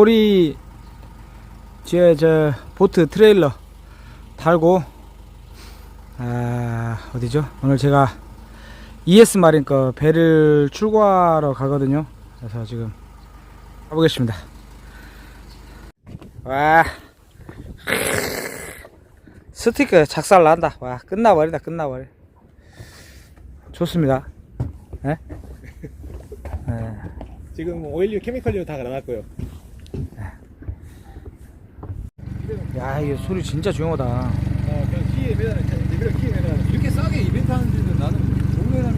꼬리 뒤에 저 보트 트레일러 달고 아 어디죠? 오늘 제가 ES 마린 거 배를 출고하러 가거든요. 그래서 지금 가보겠습니다. 와. 스티커 작살 난다. 와 끝나버리다 끝나버려. 좋습니다. 예? 예. 지금 오일류 케미컬류 다 나왔고요. 야 이게 소리 진짜 조용하다. 어, 그냥 키에 매달아 리뷰를 키에 매달아. 이렇게 싸게 이벤트 하는 줄은 나는 몰라.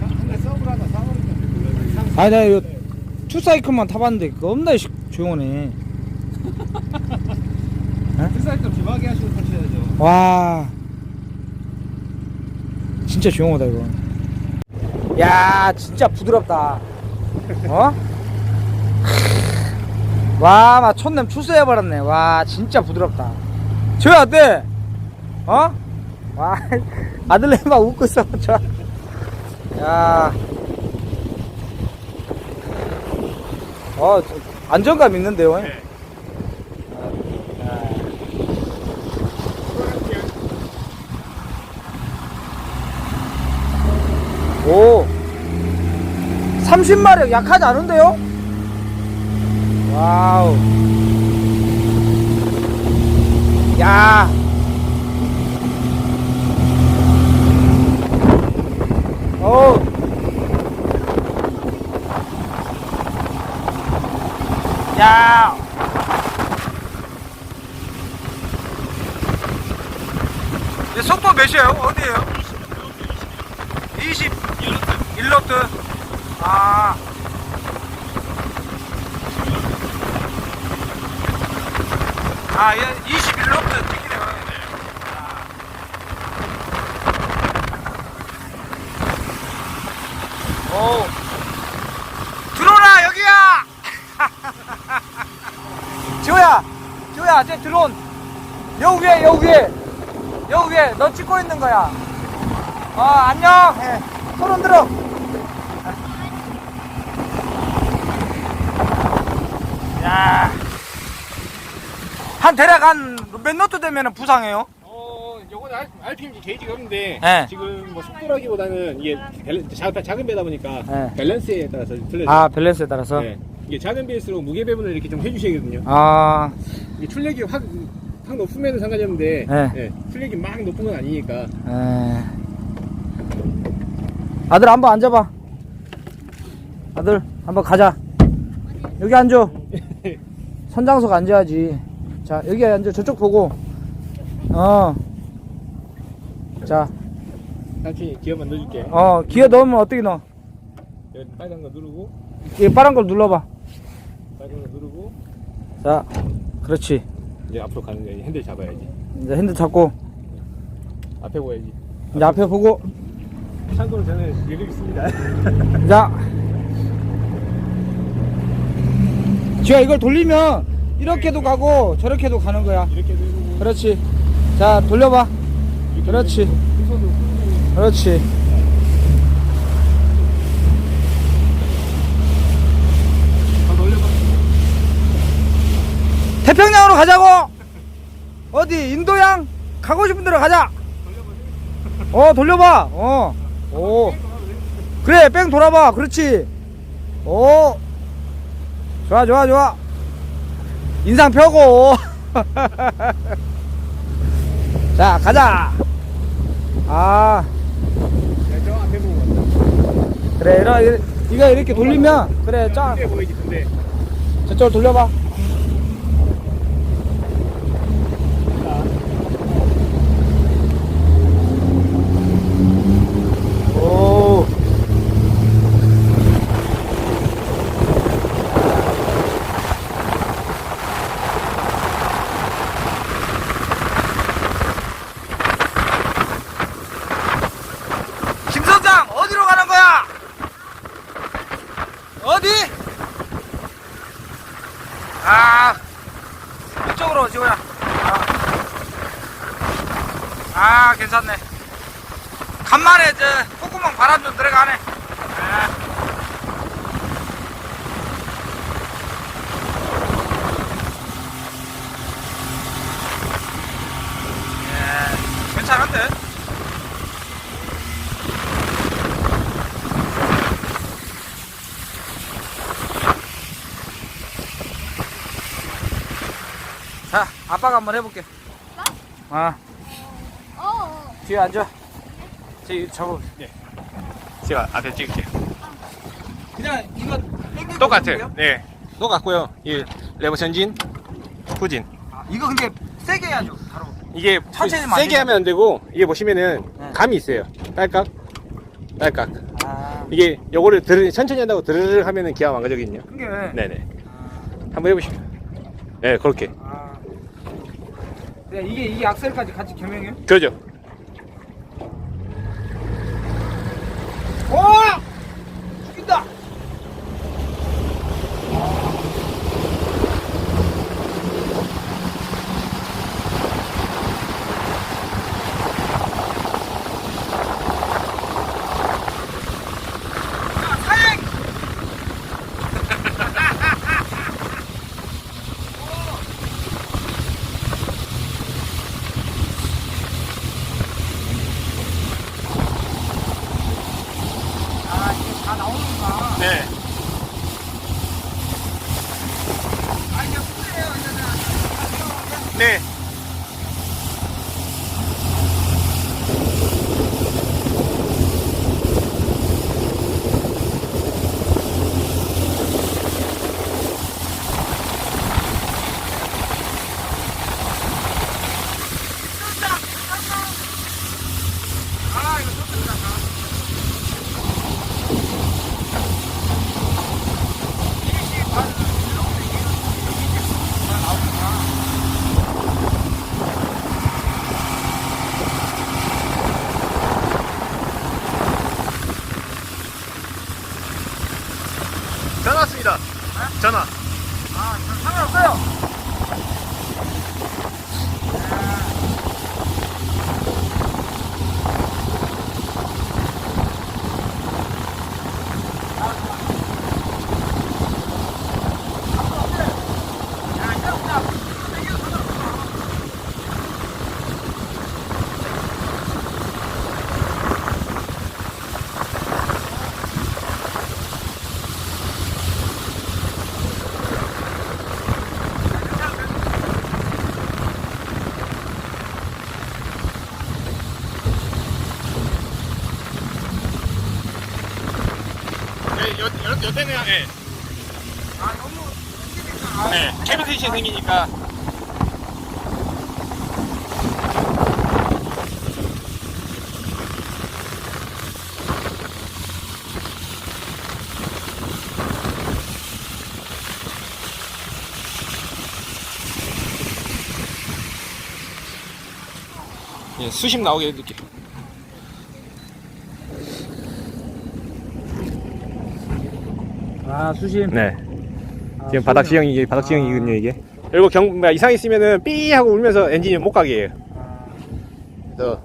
한달 하나 아니 나 이거 투사이클만 타봤는데 겁나 시- 조용하네. 풀사이클 주막이 하시고 타셔야죠. 와. 진짜 조용하다 이거. 야 진짜 부드럽다. 어? 와 막 촌냄 출세해버렸네. 와 진짜 부드럽다. 저야 어때? 어? 와 아들내 막 웃고 있어 저 야. 어 저- 안정감 있는데요? 오. 30마력 약하지 않은데요? 와우 야 오. 야. 이 속도 몇이에요? 어디에요? 20 1로트 아 아, 얘 21로트 뛰기네요. 오. 들어오라, 여기야! 지호야! 지호야, 쟤 드론! 여 위에, 여 위에! 여 위에! 너 찍고 있는 거야. 어, 안녕! 예. 손 들어! 야. 한 대략 한 몇 노트 되면 부상해요? 어, 요거는 R- RPM 게이지가 없는데 네. 지금 뭐 속도라기보다는 이게 밸런- 작, 작은 배다 보니까 네. 밸런스에 따라서 좀 틀려요. 아, 밸런스에 따라서? 네. 이게 작은 배일수록 무게 배분을 이렇게 좀 해주셔야거든요. 아, 이게 출력이 확, 확 높으면 상관이 없는데 네. 네, 출력이 막 높은 건 아니니까 에. 아들 한번 앉아봐. 아들 한번 가자. 여기 앉아. 선장석 앉아야지. 자, 여기 앉아. 저쪽 보고. 어. 자, 같이 기어만 넣어줄게. 어, 기어 넣으면 어떻게 넣어? 여기 빨간 거 누르고, 이 파란 걸 눌러봐. 빨간 거 누르고, 자, 그렇지. 이제 앞으로 가는 거야. 핸들 잡아야지. 이제 핸들 잡고, 앞에 보야지. 이제 앞에 보고, 참고로 저는 여기 있습니다. 자. 지아, 이걸 돌리면, 이렇게도 가고, 저렇게도 가는 거야. 이렇게 누르고, 그렇지. 자, 돌려봐. 그렇지. 그렇지. 더 돌려봐. 태평양으로 가자고! 어디, 인도양? 가고 싶은 데로 가자! 어, 돌려봐! 어. 오. 그래, 뺑 돌아봐. 그렇지. 오. 좋아, 좋아, 좋아. 인상 펴고. 자, 가자! 아. 그래, 이러, 이거 이렇게 돌리면, 그래, 쫙. 저쪽으로 돌려봐. 오. 김 선장 어디로 가는 거야? 어디? 아, 이쪽으로 지호야. 아, 아 괜찮네. 간만에 저 콧구멍 바람 좀 들어가네. 아. 예, 괜찮은데? 자, 아빠가 한번 해볼게. 아, 어. 뒤에 앉아. 뒤에 잡아. 제가 앞에 찍을게요. 그냥 이거 땡기고 똑같아요. 거예요? 네. 똑같고요. 이 레버 전진, 후진. 아, 이거 근데 세게 해야죠. 바로. 이게 천천히 만지면 세게 하면 안 되고 이게 보시면은 네. 감이 있어요. 딸깍, 딸깍. 아, 이게 요거를 드르, 천천히 한다고 드르르 하면은 기가 망가지거든요. 그게. 네네. 한번 해보시죠. 네, 그렇게. 아. 그래, 이게 이게 악셀까지 같이 겸용해요? 그러죠. 오! 죽인다. 자, 사행! 아, 이게 다 나오는구나. 네. 아, 이게 풀이에요, 이제는. 네. 아, 이거 좋습니다. 이리씨 반, 이렇게 이리씨 다 나오구나. 전화 왔습니다. 전화. 아, 저 상관없어요. 네, 여, 여, 여태는, 예. 아, 너무 네, 스위치 생기니까. 예, 수십 나오게 해드릴게요. 아 수심. 네. 아, 지금 바닥? 지형이 바닥 아. 지형이거든요 이게. 그리고 경 뭔가 이상 있으면은 삐 하고 울면서 엔진이 못 가게 해요. 아, 그래서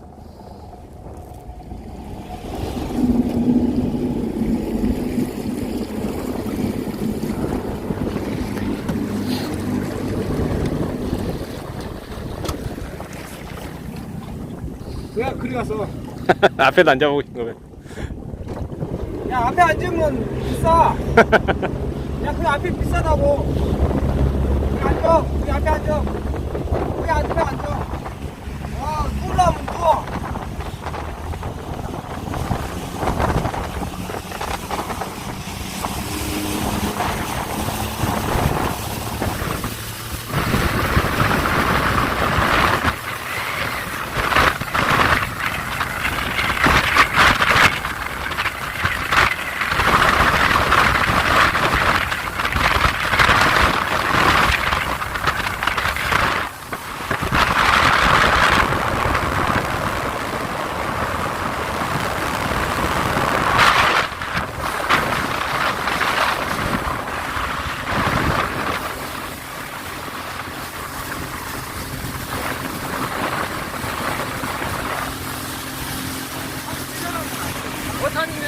왜 그리 갔어? 앞에도 앉아보고 있는 거면. 야 앞에 앉으면 비싸. 야 그 앞에 비싸다고. 앉아. 여기 앞에 앉아. 여기 앞에 앉아. 와 누우려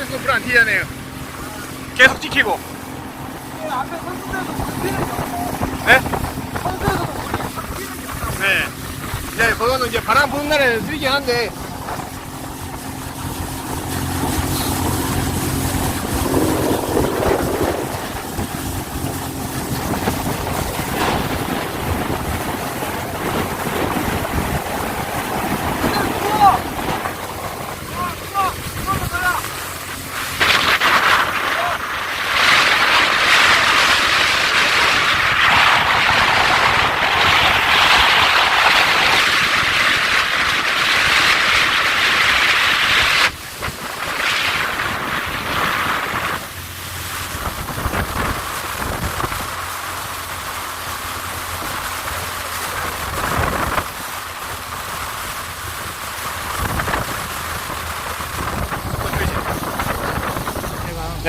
워타닝에서 불안 튀잖아요. 계속 찍히고. 그 앞에 선수들도 바뀌는 게. 네? 선수들도 바뀌는 게. 네. 이제 그거는 이제 바람 부는 날에 쓰이긴 한데.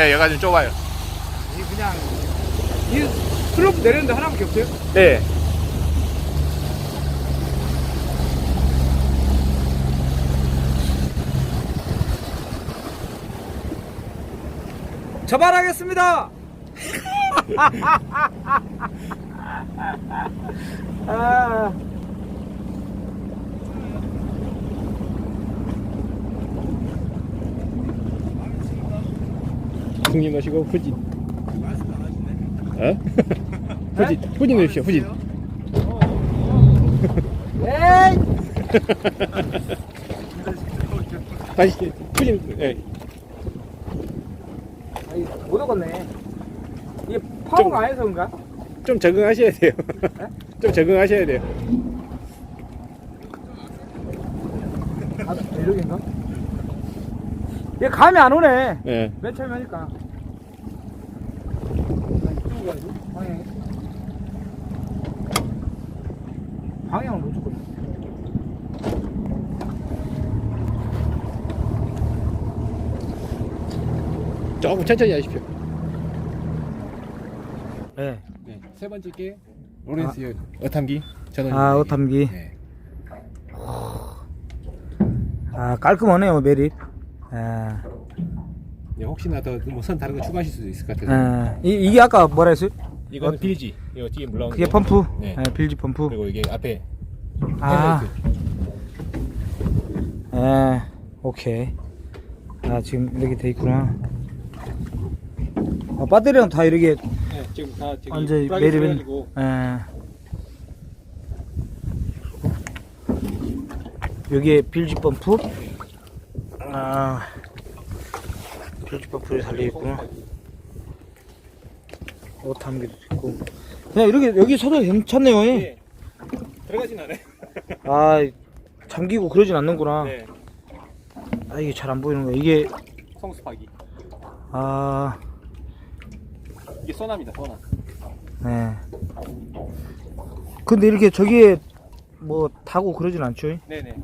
네, 얘가 좀 좁아요. 이 그냥 이 슬로프 내리는데 하나밖에 없어요? 네. 저발하겠습니다. 아, 승진 넣으시고 후진. 어? 후진. 후진 넣으십시오. 후진. 에이, 다시 후진. 네. 아이, 못 오겠네. 이게 파워가 안 해서 그런가? 좀 적응하셔야 돼요. 좀 적응하셔야 돼요. 아, 이러긴가? 얘 감이 안 오네. 네. 맨 처음에 하니까. 방향이. 방향을 못 잡고 있어. 조금 천천히 하십시오. 네. 네. 세 번째 게 로렌스 어탐기 전원. 아, 어탐기. 네. 아, 깔끔하네요, 메릿. 아, 네, 혹시나 더뭐선 다른 거 추가하실 수도 있을 것 같아서. 아, 이, 이게 아까 뭐라 했어요? 이거는 빌지. 이거 뒤에 물러온 그게 거. 펌프? 네. 아, 빌지 펌프. 그리고 이게 앞에 아, 헤드라이트. 예, 오케이. 아, 지금 이렇게 돼 있구나. 아, 배터리는 다 이렇게 네, 지금 다 저기 완전히 플러그인 매립은, 해가지고 예. 여기에 빌지 펌프. 아, 펌프를 달려있구나. 옷 담기도 있고. 그냥 이렇게 여기 서도 괜찮네요. 예. 네. 들어가진 않아요. 아 잠기고 그러진 않는구나. 네. 아 이게 잘 안 보이는 거야. 이게 성수파기. 아 이게 소나입니다, 소나. 네. 근데 이렇게 저기에 뭐 타고 그러진 않죠? 네네.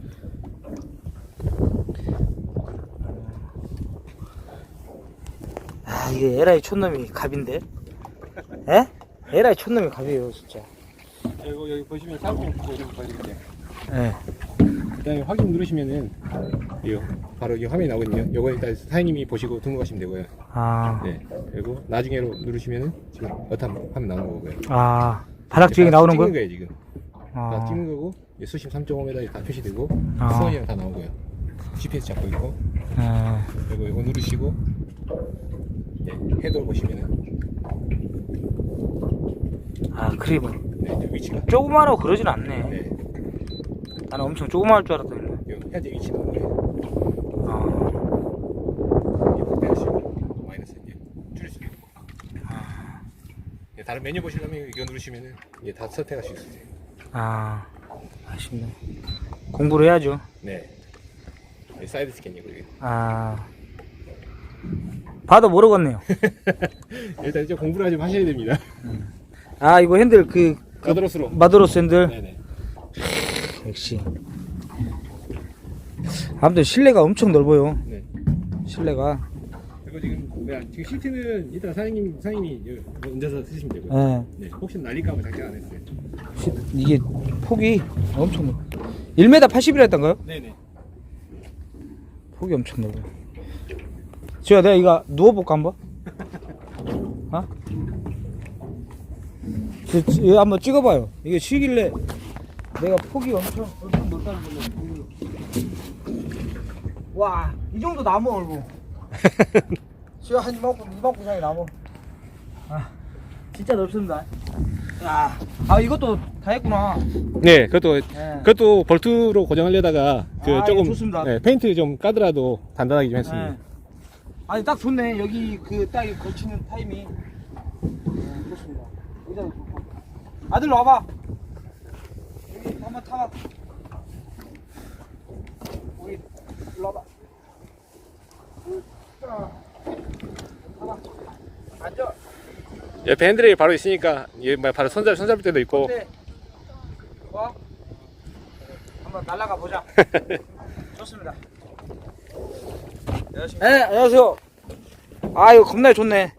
아 이게 에라이 촌놈이 갑인데? 에? 에라이 촌놈이 갑이에요 진짜. 그리고 여기 보시면 상품 이름 보여드릴게요. 예. 그다음에 확인 누르시면은 이거 바로 이 화면이 나오거든요. 요거 일단 사장님이 보시고 등록하시면 되고요. 아, 네. 그리고 나중에로 누르시면은 지금 어떤 화면 나오는 거고요. 아 바닥 지형이 나오는 찍는 거? 거예요 지금. 다 아, 찍는 거고 수심 3.5m 다 표시되고 아. 수원이랑 다 나오고요. GPS 잡고 있고 예. 그리고 이거 누르시고 네, 헤더 보시면은 아 크리브. 네, 위치가 조그마하고 그러진 않네. 네, 나는 엄청 조그마할 줄 알았더니. 요 현재 위치 나오는 거예요. 아, 이거 확대하시고 마이너스 이제 줄일 수 있고. 네, 다른 메뉴 보시려면 이거 누르시면은 이제 다 선택하실 수 있어요. 아, 아쉽네. 공부를 해야죠. 네. 네, 사이드 스캔이고 이게. 아, 봐도 모르겠네요. 일단 이제 공부를 좀 하셔야 됩니다. 아, 이거 핸들 그, 그 가드로스로. 마드로스 핸들. 네네. 역시. 아무튼 실내가 엄청 넓어요. 네. 실내가. 그리고 지금 뭐야 지금 시트는 일단 사장님 사장님이 여기 앉아서 쓰시면 되고요. 예. 네. 혹시 날릴까봐 작작 안 했어요. 시- 이게 폭이 엄청 넓어. 1m 80이라 했던가요? 네네. 폭이 엄청 넓어요. 지금 내가 이거 누워볼까 한번? 어? 이거 한번 찍어봐요. 이게 쉬길래 내가 폭이 엄청 엄청 넓다는 걸로. 와, 이 정도 나무 얼고. 지금 한 이만큼 이만큼 이상의 나무. 아, 진짜 넓습니다. 야, 아 이것도 다 했구나. 네, 그것도 예. 그것도 볼트로 고정하려다가 그 아, 조금 예. 네, 페인트 좀 까더라도 단단하게 좀 했습니다. 네. 아니 딱 좋네. 여기 그딱 걸치는 타임이 네, 좋습니다. 의자도 좋고. 아들 와봐. 여기 한번 타봐. 여기 일로 와봐. 자, 타봐 앉아. 옆에 핸들이 바로 있으니까 얘뭐 바로 손잡 손잡을 때도 있고. 어때? 좋아? 한번 날아가 보자. 좋습니다 네 안녕하세요. 아유 겁나 좋네